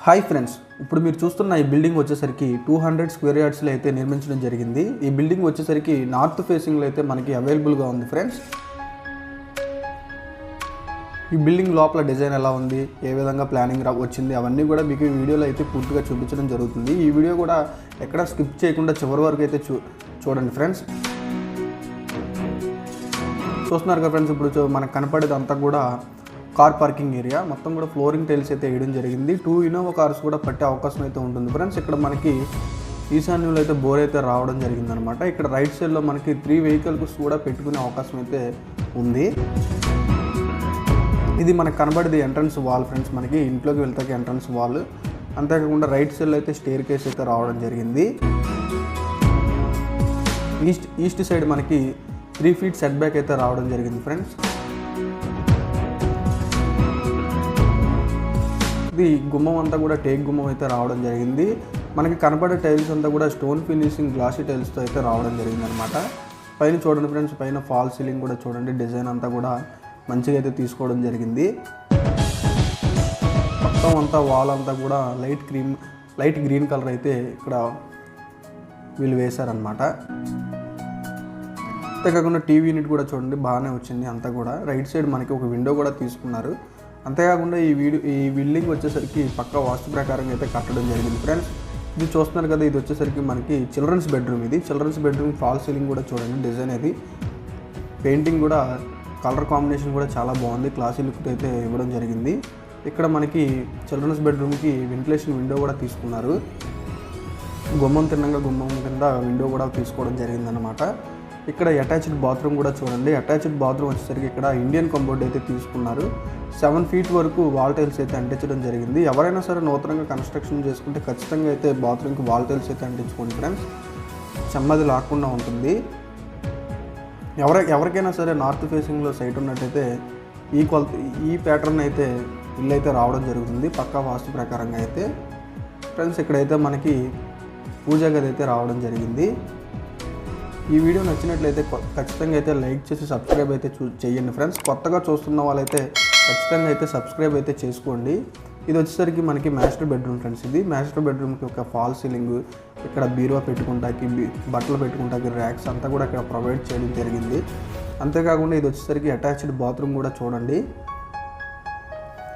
Hi friends ఇప్పుడు మీరు చూస్తున్న ఈ బిల్డింగ్ వచ్చేసరికి టూ హండ్రెడ్ స్క్వేర్ యార్డ్స్లో అయితే నిర్మించడం జరిగింది. ఈ బిల్డింగ్ వచ్చేసరికి నార్త్ ఫేసింగ్లో అయితే మనకి అవైలబుల్గా ఉంది ఫ్రెండ్స్. ఈ బిల్డింగ్ లోపల డిజైన్ ఎలా ఉంది ఏ విధంగా ప్లానింగ్ రా వచ్చింది అవన్నీ కూడా మీకు ఈ వీడియోలో అయితే పూర్తిగా చూపించడం జరుగుతుంది. ఈ వీడియో కూడా ఎక్కడ స్కిప్ చేయకుండా చివరి వరకు అయితే చూ చూడండి ఫ్రెండ్స్. చూస్తున్నారు కదా ఫ్రెండ్స్ ఇప్పుడు చూ- మనకు కనపడేది అంతా కూడా కార్ పార్కింగ్ ఏరియా. మొత్తం కూడా ఫ్లోరింగ్ టైల్స్ అయితే వేయడం జరిగింది. టూ ఇన్నోవా కార్స్ కూడా పట్టే అవకాశం అయితే ఉంటుంది ఫ్రెండ్స్. ఇక్కడ మనకి ఈశాన్యంలో అయితే బోర్ అయితే రావడం జరిగిందనమాట. ఇక్కడ రైట్ సైడ్లో మనకి త్రీ వెహికల్స్ కూడా పెట్టుకునే అవకాశం అయితే ఉంది. ఇది మనకు కనబడేది ఎంట్రన్స్ వాల్ ఫ్రెండ్స్. మనకి ఇంట్లోకి వెళ్తాకి ఎంట్రన్స్ వాల్ అంతేకాకుండా రైట్ సైడ్లో అయితే స్టేర్ కేస్ అయితే రావడం జరిగింది. ఈస్ట్ ఈస్ట్ సైడ్ మనకి త్రీ ఫీట్ సెట్ బ్యాక్ అయితే రావడం జరిగింది ఫ్రెండ్స్. ఇది గుమ్మం అంతా కూడా టేక్ గుమ్మం అయితే రావడం జరిగింది. మనకి కనపడే టైల్స్ అంతా కూడా స్టోన్ ఫినిషింగ్ గ్లాసీ టైల్స్తో అయితే రావడం జరిగింది అనమాట పైన చూడండి ఫ్రెండ్స్ పైన ఫాల్ సీలింగ్ కూడా చూడండి. డిజైన్ అంతా కూడా మంచిగా అయితే తీసుకోవడం జరిగింది. మొత్తం అంతా వాల్ అంతా కూడా light cream light green colour అయితే ఇక్కడ వీళ్ళు వేశారనమాట అంతేకాకుండా టీవీ యూనిట్ కూడా చూడండి బాగానే వచ్చింది అంతా కూడా. రైట్ సైడ్ మనకి ఒక విండో కూడా తీసుకున్నారు. అంతేకాకుండా ఈ వీడియో ఈ బిల్డింగ్ వచ్చేసరికి పక్క వాస్తు ప్రకారం అయితే కట్టడం జరిగింది. ఫ్రెండ్స్ ఇది చూస్తున్నారు కదా ఇది వచ్చేసరికి మనకి చిల్డ్రన్స్ బెడ్రూమ్ ఇది. చిల్డ్రన్స్ బెడ్రూమ్ ఫాల్ సీలింగ్ కూడా చూడండి డిజైన్ అది. పెయింటింగ్ కూడా కలర్ కాంబినేషన్ కూడా చాలా బాగుంది. క్లాసీ లుక్ అయితే ఇవ్వడం జరిగింది. ఇక్కడ మనకి చిల్డ్రన్స్ బెడ్రూమ్కి వెంటిలేషన్ విండో కూడా తీసుకున్నారు. గుమ్మం తిన్నంగా గుమ్మం కింద విండో కూడా తీసుకోవడం జరిగిందనమాట ఇక్కడ అటాచ్డ్ బాత్రూమ్ కూడా చూడండి. అటాచ్డ్ బాత్రూమ్ వచ్చేసరికి ఇక్కడ ఇండియన్ కంబోర్డ్ అయితే తీసుకున్నారు. సెవెన్ ఫీట్ వరకు వాల్ టైల్స్ అయితే అంటించడం జరిగింది. ఎవరైనా సరే నూతనంగా కన్స్ట్రక్షన్ చేసుకుంటే ఖచ్చితంగా అయితే బాత్రూమ్కి వాల్ టైల్స్ అయితే అంటించుకోండి ఫ్రెండ్స్. చెమ్మది లాక్కుండా ఉంటుంది. ఎవర ఎవరికైనా సరే నార్త్ ఫేసింగ్లో సైట్ ఉన్నట్టయితే ఈ కొలత ఈ ప్యాటర్న్ అయితే ఇల్లు అయితే రావడం జరుగుతుంది. పక్కా వాస్తు ప్రకారంగా అయితే. ఫ్రెండ్స్ ఇక్కడైతే మనకి పూజా గది అయితే రావడం జరిగింది. ఈ వీడియో నచ్చినట్లయితే కొ- ఖచ్చితంగా అయితే లైక్ చేసి సబ్స్క్రైబ్ అయితే చూ చేయండి ఫ్రెండ్స్. కొత్తగా చూస్తున్న వాళ్ళైతే ఖచ్చితంగా అయితే సబ్స్క్రైబ్ అయితే చేసుకోండి. ఇది వచ్చేసరికి మనకి మాస్టర్ బెడ్రూమ్ ఫ్రెండ్స్ ఇది. మాస్టర్ బెడ్రూమ్కి ఒక ఫాల్ సీలింగ్ ఇక్కడ బీరువా పెట్టుకుంటాకి బట్టలు పెట్టుకుంటాకి ర్యాక్స్ అంతా కూడా ఇక్కడ ప్రొవైడ్ చేయడం జరిగింది. అంతేకాకుండా ఇది వచ్చేసరికి అటాచ్డ్ బాత్రూమ్ కూడా చూడండి.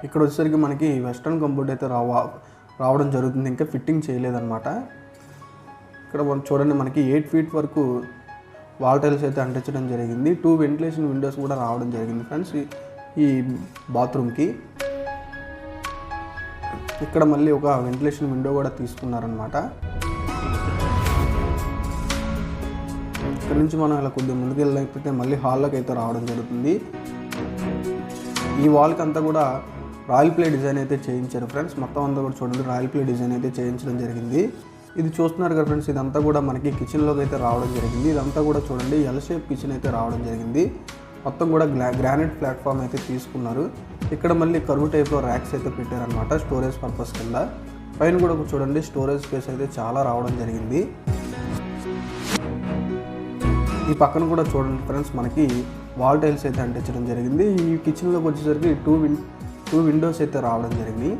ఇక్కడ వచ్చేసరికి మనకి వెస్ట్రన్ కంఫర్ట్ అయితే రావ రావడం జరుగుతుంది. ఇంకా ఫిట్టింగ్ చేయలేదన్నమాట. ఇక్కడ మనం చూడండి మనకి ఎయిట్ ఫీట్ వరకు వాల్ టైల్స్ అయితే అంటించడం జరిగింది. టూ వెంటిలేషన్ విండోస్ కూడా రావడం జరిగింది ఫ్రెండ్స్ ఈ- బాత్రూమ్కి. ఇక్కడ మళ్ళీ ఒక వెంటిలేషన్ విండో కూడా తీసుకున్నారనమాట ఇక్కడ నుంచి మనం ఇలా కొద్దిగా ముందుకెళ్ళకపోతే మళ్ళీ హాల్లోకి అయితే రావడం జరుగుతుంది. ఈ వాల్కి అంతా కూడా రాయల్ ప్లే డిజైన్ అయితే చేయించారు ఫ్రెండ్స్. మొత్తం అంతా కూడా చూడండి రాయల్ ప్లే డిజైన్ అయితే చేయించడం జరిగింది. ఇది చూస్తున్నారు కదా ఫ్రెండ్స్ ఇదంతా కూడా మనకి కిచెన్లోకి అయితే రావడం జరిగింది. ఇదంతా కూడా చూడండి ఎల్ షేప్ కిచెన్ అయితే రావడం జరిగింది. మొత్తం కూడా గ్లా గ్రానైట్ ప్లాట్ఫామ్ అయితే తీసుకున్నారు. ఇక్కడ మళ్ళీ కరువు టైప్లో ర్యాక్స్ అయితే పెట్టారనమాట స్టోరేజ్ పర్పస్ కింద. పైన కూడా చూడండి స్టోరేజ్ స్పేస్ అయితే చాలా రావడం జరిగింది. ఈ పక్కన కూడా చూడండి ఫ్రెండ్స్ మనకి వాల్ టైల్స్ అయితే అంటించడం జరిగింది. ఈ కిచెన్లోకి వచ్చేసరికి టూ విన్ టూ విండోస్ అయితే రావడం జరిగింది.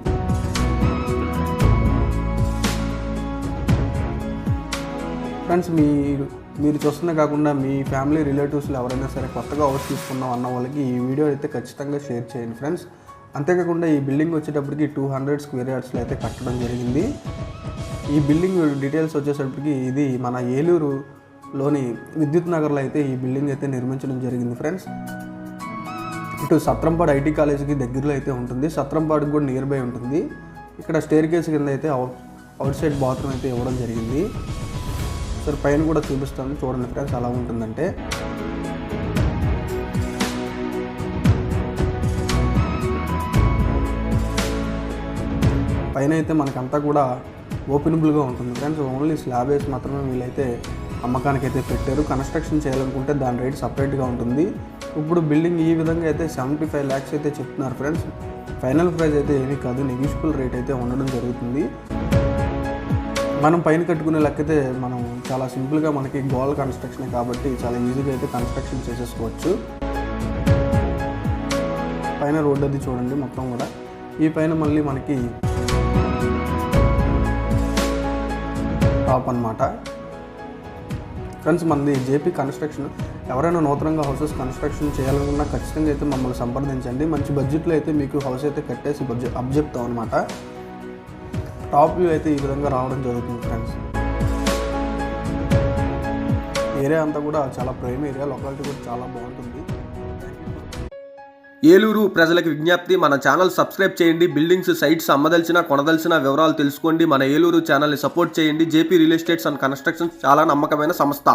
ఫ్రెండ్స్ మీరు మీరు చూస్తున్న కాకుండా మీ ఫ్యామిలీ రిలేటివ్స్లో ఎవరైనా సరే కొత్తగా హౌస్ తీసుకున్నాం అన్న వాళ్ళకి ఈ వీడియో అయితే ఖచ్చితంగా షేర్ చేయండి ఫ్రెండ్స్. అంతేకాకుండా ఈ బిల్డింగ్ వచ్చేటప్పటికి టూ హండ్రెడ్ స్క్వేర్ యార్డ్స్లో అయితే కట్టడం జరిగింది. ఈ బిల్డింగ్ డీటెయిల్స్ వచ్చేసరికి ఇది మన ఏలూరులోని విద్యుత్ నగర్లో అయితే ఈ బిల్డింగ్ అయితే నిర్మించడం జరిగింది ఫ్రెండ్స్. ఇటు సత్రంపాడు ఐటీ కాలేజీకి దగ్గరలో అయితే ఉంటుంది. సత్రంపాడుకి కూడా నియర్ బై ఉంటుంది. ఇక్కడ స్టేర్ కేస్ కింద అయితే అవుట్ అవుట్ సైడ్ బాత్రూమ్ అయితే ఇవ్వడం జరిగింది. సార్ పైన కూడా చూపిస్తాను. చూడండి ఫ్రెండ్స్ ఎలా ఉంటుందంటే. పైన అయితే మనకంతా కూడా ఓపెనబుల్గా ఉంటుంది ఫ్రెండ్స్. ఓన్లీ స్లాబ్ వేసి మాత్రమే వీళ్ళైతే అమ్మకానికి అయితే పెట్టారు. కన్స్ట్రక్షన్ చేయాలనుకుంటే దాని రేట్ సపరేట్గా ఉంటుంది. ఇప్పుడు బిల్డింగ్ ఈ విధంగా అయితే సెవెంటీ ఫైవ్ ల్యాక్స్ అయితే చెప్తున్నారు ఫ్రెండ్స్. ఫైనల్ ప్రైస్ అయితే ఏమీ కాదు. నెగిషియబుల్ రేట్ అయితే ఉండడం జరుగుతుంది. మనం పైన కట్టుకునే లెక్కతే మనం చాలా సింపుల్గా మనకి గోల్ కన్స్ట్రక్షన్ కాబట్టి చాలా ఈజీగా అయితే కన్స్ట్రక్షన్ చేసేసుకోవచ్చు. పైన రోడ్ అది చూడండి మొత్తం కూడా. ఈ పైన మళ్ళీ మనకి టాప్ అన్నమాట. ఫ్రెండ్స్ మనది జేపీ కన్స్ట్రక్షన్ ఎవరైనా నూతనంగా హౌసెస్ కన్స్ట్రక్షన్ చేయాలనుకున్నా ఖచ్చితంగా అయితే మమ్మల్ని సంప్రదించండి. మంచి బడ్జెట్లో అయితే మీకు హౌస్ అయితే కట్టేసి బడ్జెట్ అబ్జెక్తాం అనమాట టాప్ వ్యూ అయితే ఈ విధంగా రావడం జరుగుతుంది ఫ్రెండ్స్. ఏరియా అంతా కూడా చాలా ప్రేమ ఏరియా లొకాలిటీ కూడా చాలా బాగుంటుంది. ఏలూరు ప్రజలకు విజ్ఞప్తి మన ఛానల్ సబ్స్క్రైబ్ చేయండి బిల్డింగ్స్ సైట్స్ అమ్మదలిచిన కొనదలిచిన వివరాలు తెలుసుకోండి మన ఏలూరు ఛానల్ని సపోర్ట్ చేయండి. JP real estates and constructions చాలా నమ్మకమైన సంస్థ.